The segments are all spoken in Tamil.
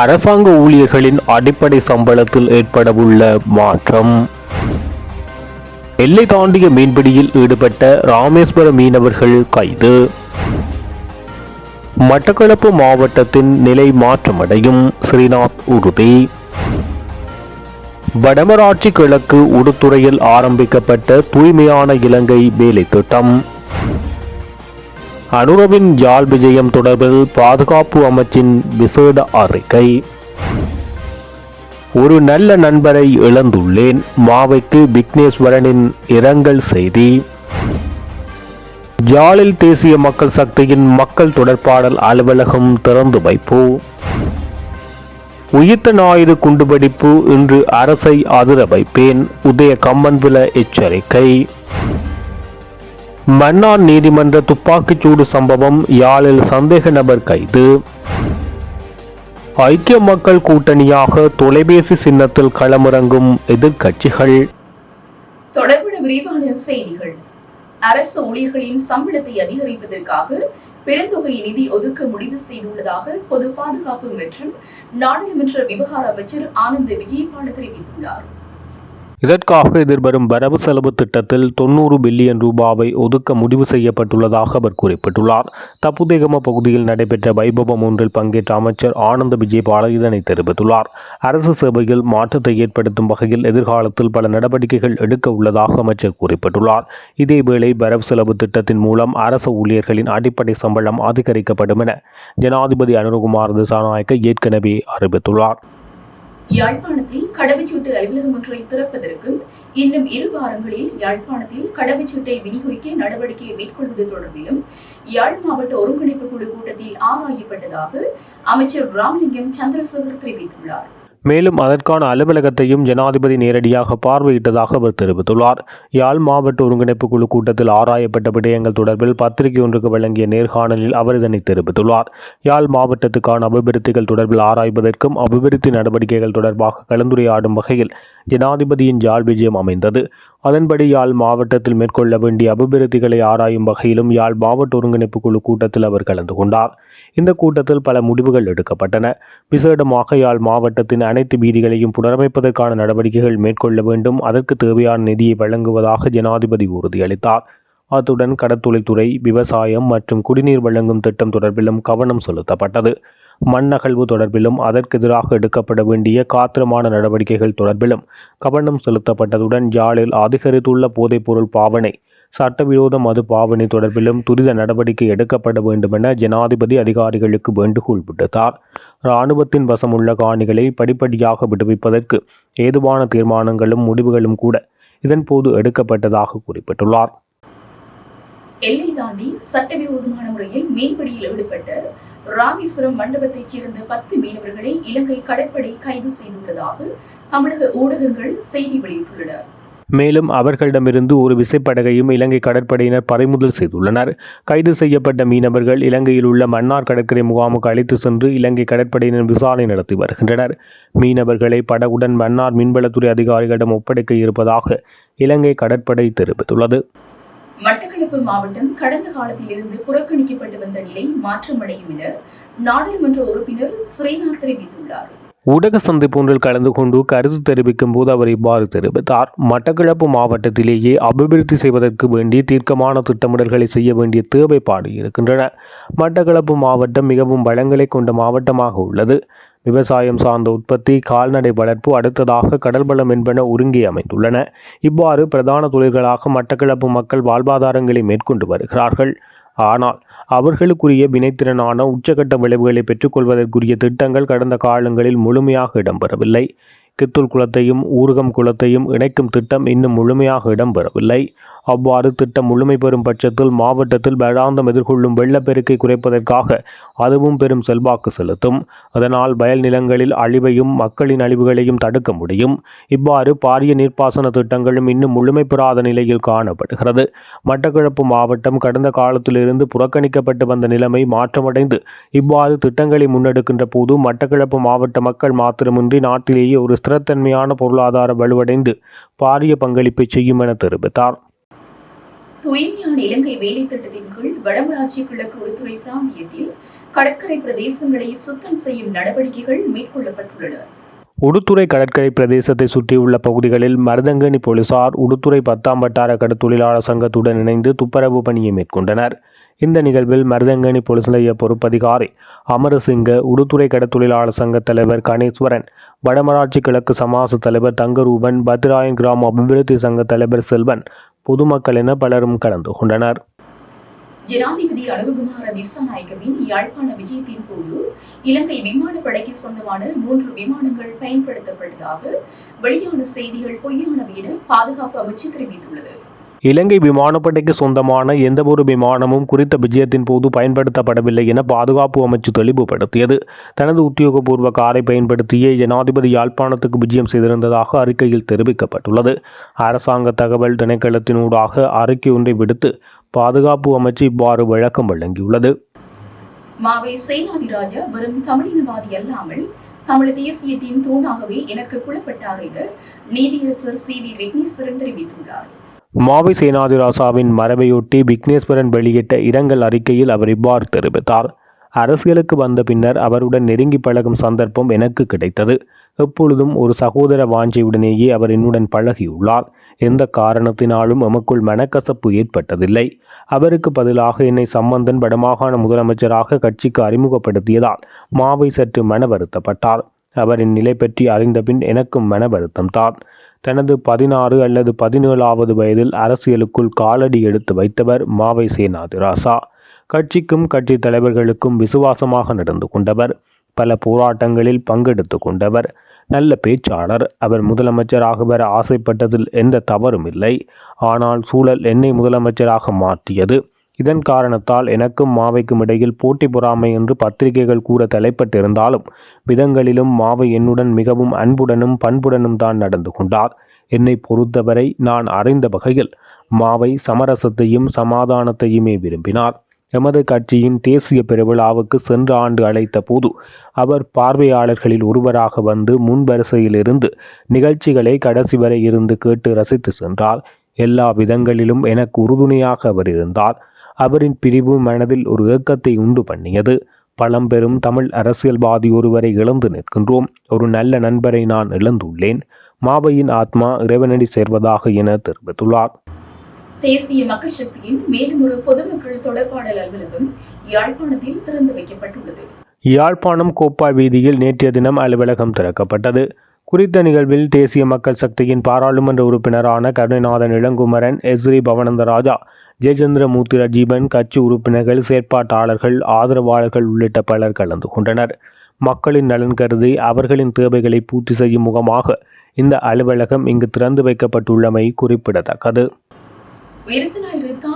அரசாங்க ஊழியர்களின் அடிப்படை சம்பளத்தில் ஏற்படவுள்ள மாற்றம். எல்லை தாண்டிய மீன்பிடியில் ஈடுபட்ட ராமேஸ்வர மீனவர்கள் கைது. மட்டக்களப்பு மாவட்டத்தின் நிலை மாற்றமடையும் ஸ்ரீநாத் உறுதி. வடமராட்சி கிழக்கு உடுத்துறையில் ஆரம்பிக்கப்பட்ட தூய்மையான இலங்கை வேலை திட்டம் அனுரவின் யாழ் விஜயம் தொடர்பில் பாதுகாப்பு அமைச்சின் விசேட அறிக்கை. ஒரு நல்ல நண்பரை இழந்துள்ளேன். மாவைக்கு விக்னேஸ்வரனின் இரங்கல் செய்தி. ஜாலில் தேசிய மக்கள் சக்தியின் மக்கள் தொடர்பாடல் அலுவலகம் திறந்து வைப்பு. உயிர்த்த ஞாயிறு குண்டுவெடிப்பு இன்று அரசை அதிர வைப்பேன். உதய கம்மன்பில எச்சரிக்கை. மன்னார் நீதிமன்ற துப்பாக்கிச்சூடு சம்பவம் யாழில் சந்தேக நபர் கைது. ஐக்கிய மக்கள் கூட்டணியாக தொலைபேசி சின்னத்தில் களமிறங்கும் எதிர்க்கட்சிகள். தொடர்புட விரிவான செய்திகள். அரசு ஊழியர்களின் சம்பளத்தை அதிகரிப்பதற்காக பெருந்தொகை நிதி ஒதுக்க முடிவு செய்துள்ளதாக பொது பாதுகாப்பு மற்றும் நாடாளுமன்ற விவகார அமைச்சர் ஆனந்த் விஜயபால தெரிவித்துள்ளார். இதற்காக எதிர்வரும் வரவு செலவு திட்டத்தில் தொண்ணூறு பில்லியன் ரூபாவை ஒதுக்க முடிவு செய்யப்பட்டுள்ளதாக அவர் குறிப்பிட்டுள்ளார். தப்புதேகம பகுதியில் நடைபெற்ற வைபவம் ஒன்றில் பங்கேற்ற அமைச்சர் ஆனந்த விஜயபால இதனை தெரிவித்துள்ளார். அரசு சேவையில் மாற்றத்தை ஏற்படுத்தும் வகையில் எதிர்காலத்தில் பல நடவடிக்கைகள் எடுக்க உள்ளதாக அமைச்சர் குறிப்பிட்டுள்ளார். இதேவேளை வரவு செலவு திட்டத்தின் மூலம் அரசு ஊழியர்களின் அடிப்படை சம்பளம் அதிகரிக்கப்படும் என ஜனாதிபதி அனுரகுமார் திசாநாயக்க ஏற்கனவே அறிவித்துள்ளார். யாழ்ப்பாணத்தில் கடவுச்சீட்டு அலுவலகம் ஒன்றை திறப்பதற்கும் இன்னும் இரு வாரங்களில் யாழ்ப்பாணத்தில் கடவுச்சீட்டை விநியோகிக்க நடவடிக்கை மேற்கொள்வது தொடர்பிலும் யாழ் மாவட்ட ஒருங்கிணைப்பு குழு கூட்டத்தில் ஆராயப்பட்டதாக அமைச்சர் ராமலிங்கம் சந்திரசேகர் தெரிவித்துள்ளார். மேலும் அதற்கான அலுவலகத்தையும் ஜனாதிபதி நேரடியாக பார்வையிட்டதாக அவர் தெரிவித்துள்ளார். யாழ் மாவட்ட ஒருங்கிணைப்பு குழு கூட்டத்தில் ஆராயப்பட்ட விடயங்கள் தொடர்பில் பத்திரிகை ஒன்றுக்கு வழங்கிய நேர்காணலில் அவர் இதனை தெரிவித்துள்ளார். யாழ் மாவட்டத்துக்கான அபிவிருத்திகள் தொடர்பில் ஆராய்வதற்கும் அபிவிருத்தி நடவடிக்கைகள் தொடர்பாக கலந்துரையாடும் வகையில் ஜனாதிபதியின் யாழ் விஜயம் அமைந்தது. அதன்படி யாழ் மாவட்டத்தில் மேற்கொள்ள வேண்டிய அபிவிருத்திகளை ஆராயும் வகையிலும் யாழ் மாவட்ட ஒருங்கிணைப்பு குழு கூட்டத்தில் அவர் கலந்து கொண்டார். இந்த கூட்டத்தில் பல முடிவுகள் எடுக்கப்பட்டன. விசேடமாக யாழ் மாவட்டத்தின் அனைத்து வீதிகளையும் புனரமைப்பதற்கான நடவடிக்கைகள் மேற்கொள்ள வேண்டும். அதற்கு தேவையான நிதியை வழங்குவதாக ஜனாதிபதி உறுதியளித்தார். அத்துடன் கடத்தொழில்துறை விவசாயம் மற்றும் குடிநீர் வழங்கும் திட்டம் தொடர்பிலும் கவனம் செலுத்தப்பட்டது. மண் அகழ்வு தொடர்பிலும் அதற்கு எதிராக எடுக்கப்பட வேண்டிய காத்திரமான நடவடிக்கைகள் தொடர்பிலும் கவனம் செலுத்தப்பட்டதுடன் யாழில் அதிகரித்துள்ள போதைப்பொருள் பாவனை சட்டவிரோத மது பாவனை தொடர்பிலும் துரித நடவடிக்கை எடுக்கப்பட வேண்டுமென ஜனாதிபதி அதிகாரிகளுக்கு வேண்டுகோள் விடுத்தார். இராணுவத்தின் வசமுள்ள காணிகளை படிப்படியாக விடுவிப்பதற்கு ஏதுவான தீர்மானங்களும் முடிவுகளும் கூட இதன்போது எடுக்கப்பட்டதாக குறிப்பிட்டுள்ளார். எல்லை தாண்டி சட்டவிரோதமான முறையில் மீன்பிடியில் ஈடுபட்ட ராமேஸ்வரம் மண்டபத்தைச் சேர்ந்த பத்து மீனவர்களை இலங்கை கடற்படை கைது செய்துள்ளதாக தமிழக ஊடகங்கள் செய்தி வெளியிட்டுள்ளன. மேலும் அவர்களிடமிருந்து ஒரு விசைப்படகையும் இலங்கை கடற்படையினர் பறிமுதல் செய்துள்ளனர். கைது செய்யப்பட்ட மீனவர்கள் இலங்கையில் உள்ள மன்னார் கடற்கரை முகாமுக்கு அழைத்து சென்று இலங்கை கடற்படையினர் விசாரணை நடத்தி வருகின்றனர். மீனவர்களை படகுடன் மன்னார் மீன்வளத்துறை அதிகாரிகளிடம் ஒப்படைக்க இருப்பதாக இலங்கை கடற்படை தெரிவித்துள்ளது. மட்டக்களப்பு மாவட்டம் கடந்த காலத்தில் இருந்து புறக்கணிக்கப்பட்டு வந்த நிலை மாற்றமடையும் என நாடாளுமன்ற உறுப்பினர் ஸ்ரீநாத் தெரிவித்துள்ளார். ஊடக சந்திப்பு ஒன்றில் கலந்து கொண்டு கருத்து தெரிவிக்கும் போது அவர் இவ்வாறு தெரிவித்தார். மட்டக்களப்பு மாவட்டத்திலேயே அபிவிருத்தி செய்வதற்கு வேண்டி தீர்க்கமான திட்டமிடல்களை செய்ய வேண்டிய தேவைப்பாடு இருக்கின்றன. மட்டக்களப்பு மாவட்டம் மிகவும் வளங்களை கொண்ட மாவட்டமாக உள்ளது. விவசாயம் சார்ந்த உற்பத்தி கால்நடை வளர்ப்பு அடுத்ததாக கடல் வளம் என்பன ஒருங்கி அமைந்துள்ளன. இவ்வாறு பிரதான தொழில்களாக மட்டக்கிழப்பு மக்கள் வாழ்வாதாரங்களை மேற்கொண்டு வருகிறார்கள். ஆனால் அவர்களுக்குரிய வினைத்திறனான உச்சகட்ட விளைவுகளை பெற்றுக்கொள்வதற்குரிய திட்டங்கள் கடந்த காலங்களில் முழுமையாக இடம்பெறவில்லை. கித்துல் குளத்தையும் ஊர்கம் குளத்தையும் இணைக்கும் திட்டம் இன்னும் முழுமையாக இடம்பெறவில்லை. அவ்வாறு திட்டம் முழுமை பெறும் பட்சத்தில் மாவட்டத்தில் வேளாந்தம் எதிர்கொள்ளும் வெள்ளப்பெருக்கை குறைப்பதற்காக அதுவும் பெரும் செல்வாக்கு செலுத்தும். அதனால் வயல் நிலங்களில் அழிவையும் மக்களின் அழிவுகளையும் தடுக்க முடியும். இவ்வாறு பாரிய நீர்ப்பாசன திட்டங்களும் இன்னும் முழுமை பெறாத நிலையில் காணப்படுகிறது. மட்டக்களப்பு மாவட்டம் கடந்த காலத்திலிருந்து புறக்கணிக்கப்பட்டு வந்த நிலைமை மாற்றமடைந்து இவ்வாறு திட்டங்களை முன்னெடுக்கின்ற போது மட்டக்களப்பு மாவட்ட மக்கள் மாத்திரமின்றி நாட்டிலேயே ஒரு ஸ்திரத்தன்மையான பொருளாதார வலுவடைந்து பாரிய பங்களிப்பை செய்யும் என தெரிவித்தார். தூய்மையான இலங்கை வேலை திட்டத்தின் கீழ் வடமராட்சி கிழக்கு உள்துறை பிராந்தியத்தில் கடற்கரை பிரதேசங்களை சுத்தம் செய்யும் நடவடிக்கைகள் மேற்கொள்ளப்பட்டுள்ளன. உடுத்துறை கடற்கரை பிரதேசத்தை சுற்றியுள்ள பகுதிகளில் மருதங்கனி போலீசார் உடுத்துறை பத்தாம் வட்டார கடற்தொழிலாளர் சங்கத்துடன் இணைந்து துப்பரவு பணியை மேற்கொண்டனர். இந்த நிகழ்வில் மருதங்கனி போலீஸ் நிலைய பொறுப்பதிகாரி அமரசிங்க உடுத்துறை கடற்தொழிலாளர் சங்க தலைவர் கணேஸ்வரன் வடமராட்சி கிழக்கு சமாச தலைவர் தங்கரூபன் பத்ராயன் கிராம அபிவிருத்தி சங்க தலைவர் செல்வன் பொதுமக்கள் என பலரும் கலந்து கொண்டனர். ஜனாதிபதி அழகுகுமார திசாநாயகவின் யாழ்ப்பாண விஜயத்தின் போது இலங்கை விமானப்படைக்கு சொந்தமான மூன்று விமானங்கள் பயன்படுத்தப்பட்டதாக வெளியான செய்திகள் பொய்யானவை என பாதுகாப்பு அமைச்சு தெரிவித்துள்ளது. இலங்கை விமானப்படைக்கு சொந்தமான எந்தவொரு விமானமும் குறித்த விஜயத்தின் போது பயன்படுத்தப்படவில்லை என பாதுகாப்பு அமைச்சு தெளிவுபடுத்தியது. தனது உத்தியோகபூர்வ காரை பயன்படுத்தியே ஜனாதிபதி யாழ்ப்பாணத்துக்கு விஜயம் செய்திருந்ததாக அறிக்கையில் தெரிவிக்கப்பட்டுள்ளது. அரசாங்க தகவல் திணைக்களத்தினூடாக அறிக்கை ஒன்றை விடுத்து பாதுகாப்பு அமைச்சு இவ்வாறு விளக்கம் வழங்கியுள்ளது. மாவை சேனாதிராஜ வெறும் தமிழினவாதி அல்லாமல் தமிழ் தேசியத்தின் தூணாகவே எனக்கு புலப்பட்டார் என நீதியரசர் சி வி விக்னேஸ்வரன் தெரிவித்துள்ளார். மாவை சேனாதிராசாவின் மரபையொட்டி விக்னேஸ்வரன் வெளியிட்ட இரங்கல் அறிக்கையில் அவர் இவ்வாறு தெரிவித்தார். அரசியலுக்கு வந்த பின்னர் அவருடன் நெருங்கி பழகும் சந்தர்ப்பம் எனக்கு கிடைத்தது. எப்பொழுதும் ஒரு சகோதர வாஞ்சியுடனேயே அவர் என்னுடன் பழகியுள்ளார். எந்த காரணத்தினாலும் எமக்குள் மனக்கசப்பு ஏற்பட்டதில்லை. அவருக்கு பதிலாக என்னை சம்பந்தன் வடமாகாண முதலமைச்சராக கட்சிக்கு அறிமுகப்படுத்தியதால் மாவை சற்று மன வருத்தப்பட்டார் அவரின் நிலை பற்றி அறிந்தபின் எனக்கும் மன வருத்தம்தான் தனது பதினாறு அல்லது பதினேழாவது வயதில் அரசியலுக்குள் காலடி எடுத்து வைத்தவர் மாவை சேனாதிராசா கட்சிக்கும் கட்சி தலைவர்களுக்கும் விசுவாசமாக நடந்து கொண்டவர். பல போராட்டங்களில் பங்கெடுத்து கொண்டவர். நல்ல பேச்சாளர். அவர் முதலமைச்சராக வர ஆசைப்பட்டதில் எந்த தவறும் இல்லை. ஆனால் சூழல் என்னை முதலமைச்சராக மாற்றியது. இதன் காரணத்தால் எனக்கும் மாவைக்கும் இடையில் போட்டி பொறாமை என்று பத்திரிகைகள் கூற தலைப்பட்டிருந்தாலும் விதங்களிலும் மாவை என்னுடன் மிகவும் அன்புடனும் பண்புடனும் தான் நடந்து கொண்டார். என்னை பொறுத்தவரை நான் அறிந்த வகையில் மாவை சமரசத்தையும் சமாதானத்தையுமே விரும்பினார். எமது கட்சியின் தேசிய பெருவிழாவுக்கு சென்ற ஆண்டு அழைத்த போது அவர் பார்வையாளர்களில் ஒருவராக வந்து முன்வரிசையில் இருந்து நிகழ்ச்சிகளை கடைசி வரை இருந்து கேட்டு ரசித்து சென்றார். எல்லா விதங்களிலும் எனக்கு உறுதுணையாக அவர் இருந்தார். அவரின் பிரிவு மனதில் ஒரு ஏக்கத்தை உண்டு பண்ணியது. பழம்பெரும் தமிழ் அரசியல்வாதி ஒருவரை இழந்து நிற்கின்றோம். ஒரு நல்ல நண்பரை நான் இழந்துள்ளேன். மாவையின் ஆத்மா இறைவனடி சேர்வதாக என தெரிவித்துள்ளார். தேசிய மக்கள் சக்தியின் மேலும் ஒரு பொதுமக்கள் தொடர்பாடல் அலுவலகம் யாழ்ப்பாணத்தில் திறந்து வைக்கப்பட்டுள்ளது. யாழ்ப்பாணம் கோப்பாய் வீதியில் நேற்றைய தினம் அலுவலகம் திறக்கப்பட்டது. குறித்த நிகழ்வில் தேசிய மக்கள் சக்தியின் பாராளுமன்ற உறுப்பினரான கருணைநாதன் இளங்குமரன் எஸ்ரி பவனந்தராஜா ஜெயச்சந்திரமூர்த்தி ரஜீபன் கட்சி உறுப்பினர்கள் செயற்பாட்டாளர்கள் ஆதரவாளர்கள் உள்ளிட்ட பலர் கலந்து கொண்டனர். மக்களின் நலன் கருதி அவர்களின் தேவைகளை பூர்த்தி செய்யும் முகமாக இந்த அலுவலகம் இங்கு திறந்து வைக்கப்பட்டுள்ளமை குறிப்பிடத்தக்கது.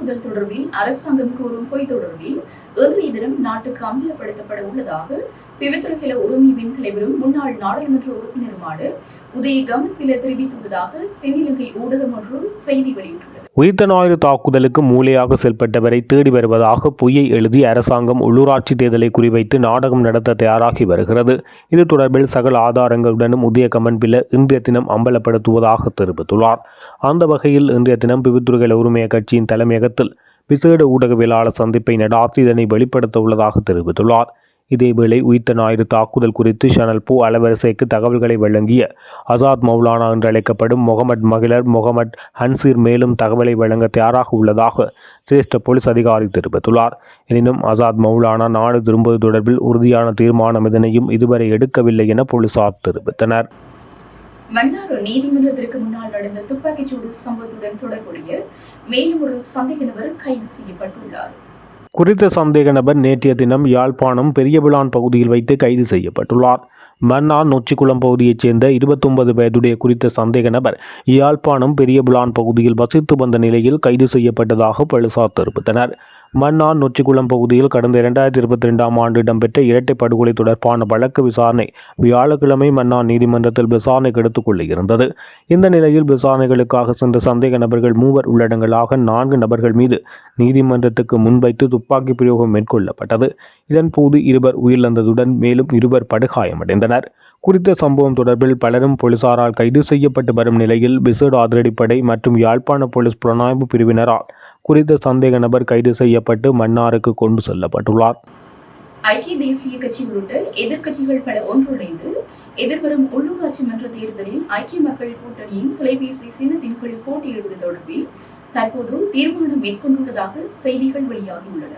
தாக்குதல் தொடர்பில் அரசாங்கம் கூறும் பொய் தொடர்பில் இன்றைய தினம் நாட்டுக்கு அம்பலப்படுத்தப்பட உள்ளதாக பிவித்ரஹில உரிமைவின் தலைவரும் முன்னாள் நாடாளுமன்ற உறுப்பினருமான உதய கமன்பில தெரிவித்துள்ளதாக தென்னிலங்கை ஊடகம் ஒன்றும் செய்தி வெளியிட்டுள்ளது. உயிர்த்த ஞாயிறு தாக்குதலுக்கு மூளையாக செயல்பட்டவரை தேடி வருவதாக பொய்யை எழுதி அரசாங்கம் உள்ளூராட்சி தேர்தலை குறிவைத்து நாடகம் நடத்த தயாராகி வருகிறது. இது தொடர்பில் சகல ஆதாரங்களுடனும் உதய கமன்பில இன்றைய தினம் அம்பலப்படுத்துவதாக தெரிவித்துள்ளார். அந்த வகையில் இன்றைய தினம் பிவித்துறைகள உரிமைய கட்சியின் தலைமையக தலைமையகத்தில் விசேட ஊடகவியலாளர் சந்திப்பை நடாத்தி இதனை வெளிப்படுத்த உள்ளதாக தெரிவித்துள்ளார். இதேவேளை உயிர்த்த ஞாயிறு தாக்குதல் குறித்து ஷனல் பூ அலவரிசைக்கு தகவல்களை வழங்கிய அசாத் மௌலானா என்று அழைக்கப்படும் முகமது மகிழர் முகமது ஹன்சீர் மேலும் தகவலை வழங்க தயாராக உள்ளதாக சிரேஷ்ட போலீஸ் அதிகாரி தெரிவித்துள்ளார். எனினும் அசாத் மௌலானா நாடு திரும்புவது தொடர்பில் உறுதியான தீர்மானம் இதனையும் இதுவரை எடுக்கவில்லை என போலீசார் தெரிவித்தனர். மன்னார் நீதிமன்றத்திற்கு முன்னால் நடந்த துப்பாக்கிச்சூடு சம்பவத்துடன் தொடர்புடைய மேலும் ஒரு சந்தேக நபர் கைது செய்யப்பட்டுள்ளார். குறித்த சந்தேக நபர் நேற்றைய தினம் யாழ்ப்பாணம் பெரியபிளான் பகுதியில் வைத்து கைது செய்யப்பட்டுள்ளார். மன்னார் நொச்சிக்குளம் பகுதியைச் சேர்ந்த இருபத்தொன்பது வயதுடைய குறித்த சந்தேக நபர் யாழ்ப்பாணம் பெரியபுலான் பகுதியில் வசித்து வந்த நிலையில் கைது செய்யப்பட்டதாக போலீசார் தெரிவித்தனர். மன்னார் நொச்சிக்குளம் பகுதியில் கடந்த இரண்டாயிரத்தி இருபத்தி ரெண்டாம் ஆண்டு இடம்பெற்ற இரட்டை படுகொலை தொடர்பான வழக்கு விசாரணை வியாழக்கிழமை மன்னார் நீதிமன்றத்தில் விசாரணைக்கு எடுத்துக்கொள்ள இருந்தது இந்த நிலையில் விசாரணைகளுக்காக சென்ற சந்தேக நபர்கள் மூவர் உள்ளடங்களாக நான்கு நபர்கள் மீது நீதிமன்றத்துக்கு முன்வைத்து துப்பாக்கி பிரயோகம் மேற்கொள்ளப்பட்டது. இதன்போது இருவர் உயிரிழந்ததுடன் மேலும் இருவர் படுகாயமடைந்தனர். குறித்த சம்பவம் தொடர்பில் பலரும் போலீசாரால் கைது செய்யப்பட்டு வரும் நிலையில் விசேட அதிரடிப்படை மற்றும் யாழ்ப்பாண போலீஸ் புலனாய்வு பிரிவினரால் குறித்த சந்தேக நபர் கைது செய்யப்பட்டு மன்னாருக்கு கொண்டு செல்லப்பட்டுள்ளார். ஐக்கிய தேசிய கட்சி உள்ளிட்ட எதிர்க்கட்சிகள் பல ஒன்றிணைந்து எதிர்வரும் உள்ளூராட்சி மன்ற தேர்தலில் ஐக்கிய மக்கள் கூட்டணியின் தொலைபேசி சின்னத்தின் கீழ் போட்டியிடுவது தொடர்பில் தற்போது தீர்மானம் மேற்கொண்டுள்ளதாக செய்திகள் வெளியாகியுள்ளன.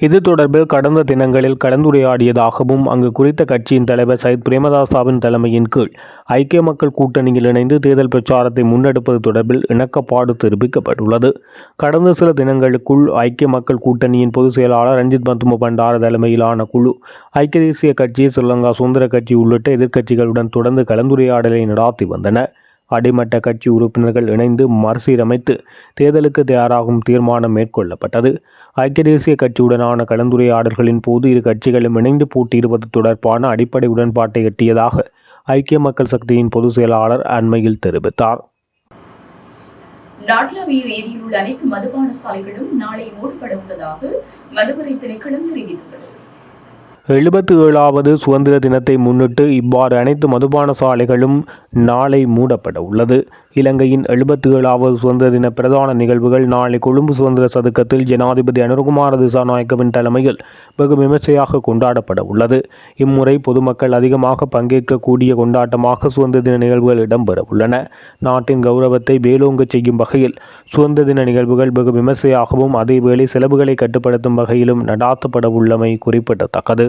இது தொடர்பில் கடந்த தினங்களில் கலந்துரையாடியதாகவும் அங்கு குறித்த கட்சியின் தலைவர் சயித் பிரேமதாசாவின் தலைமையின் கீழ் ஐக்கிய மக்கள் கூட்டணியில் இணைந்து தேர்தல் பிரச்சாரத்தை முன்னெடுப்பது தொடர்பில் இணக்கப்பாடு தெரிவிக்கப்பட்டுள்ளது. கடந்த சில தினங்களுக்குள் ஐக்கிய மக்கள் கூட்டணியின் பொதுச் செயலாளர் ரஞ்சித் பந்தும பண்டார தலைமையிலான குழு ஐக்கிய தேசிய கட்சி ஸ்ரீலங்கா சுதந்திர கட்சி உள்ளிட்ட எதிர்க்கட்சிகளுடன் தொடர்ந்து கலந்துரையாடலை நடாத்தி வந்தன. அடிமட்ட கட்சி உறுப்பினர்கள் இணைந்து மறுசீரமைத்து தேர்தலுக்கு தயாராகும் தீர்மானம் மேற்கொள்ளப்பட்டது. ஐக்கிய தேசிய கட்சியுடனான கலந்துரையாடல்களின் போது இரு கட்சிகளும் இணைந்து போட்டியிடுவது தொடர்பான அடிப்படை உடன்பாட்டை எட்டியதாக ஐக்கிய மக்கள் சக்தியின் பொதுச் செயலாளர் அண்மையில் தெரிவித்தார். நாடளாவிய ரீதியில் உள்ள அனைத்து மதுபான சாலைகளும் நாளை மூடப்பட உள்ளதாக மதுவரை திணைக்களம் தெரிவித்துள்ளது. எழுபத்து ஏழாவது சுதந்திர தினத்தை முன்னிட்டு இவ்வாறு அனைத்து மதுபான சாலைகளும் நாளை மூடப்பட உள்ளது. இலங்கையின் எழுபத்தி ஏழாவது சுதந்திர தின பிரதான நிகழ்வுகள் நாளை கொழும்பு சுதந்திர சதுக்கத்தில் ஜனாதிபதி அனுகுமார திசாநாயக்கவின் தலைமையில் வெகு விமர்சையாக கொண்டாடப்பட உள்ளது. இம்முறை பொதுமக்கள் அதிகமாக பங்கேற்கக்கூடிய கொண்டாட்டமாக சுதந்திர தின நிகழ்வுகள் இடம்பெற உள்ளன. நாட்டின் கௌரவத்தை வேலோங்கச் செய்யும் வகையில் சுதந்திர தின நிகழ்வுகள் வெகு விமர்சையாகவும் அதேவேளை செலவுகளை கட்டுப்படுத்தும் வகையிலும் நடாத்தப்பட உள்ளமை குறிப்பிடத்தக்கது.